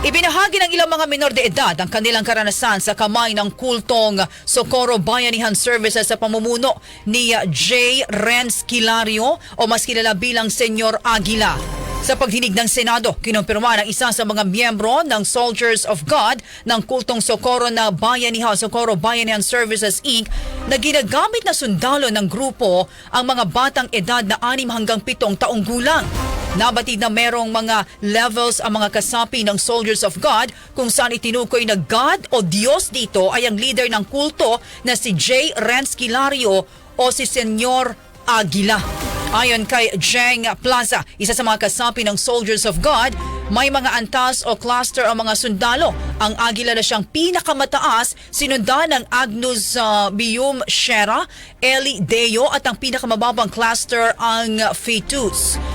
Ibinahagi ng ilang mga minor de edad ang kanilang karanasan sa kamay ng kultong Socorro Bayanihan Services sa pamumuno ni J. Renz Kilario o mas kilala bilang Senyor Aguila. Sa pagdinig ng Senado, kinumpirma ng isa sa mga miyembro ng Soldiers of God ng kultong Socorro na Bayanihan Socorro Bayanihan Services Inc. na ginagamit na sundalo ng grupo ang mga batang edad na 6 hanggang 7 taong gulang. Nabatid na merong mga levels ang mga kasapi ng Soldiers of God kung saan itinukoy na God o Diyos dito ay ang leader ng kulto na si J. Kilario o si Senyor Aguila. Ayon kay Jeng Plaza, isa sa mga kasapi ng Soldiers of God, may mga antas o cluster ang mga sundalo. Ang Aguila na siyang pinakamataas, sinundan ng Agnus uh, Bium Shera, Eli Deo at ang pinakamababang cluster ang Fetus.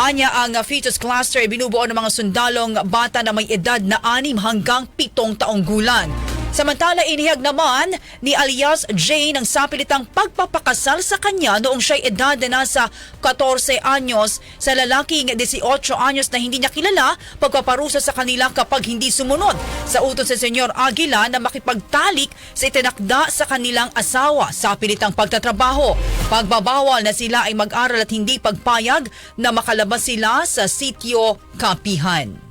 Anya ang fetus cluster ay binubuo ng mga sundalong bata na may edad na 6 hanggang 7 taong gulang. Samantala, inihag naman ni alias Jane ang sapilitang pagpapakasal sa kanya noong siya'y edad na nasa 14 anyos sa lalaking 18 anyos na hindi niya kilala pagpaparusa sa kanila kapag hindi sumunod sa utos sa Senyor Aguila na makipagtalik sa itinakda sa kanilang asawa sa pilitang pagtatrabaho. Pagbabawal na sila ay mag-aral at hindi pagpayag na makalabas sila sa sitio Kapihan.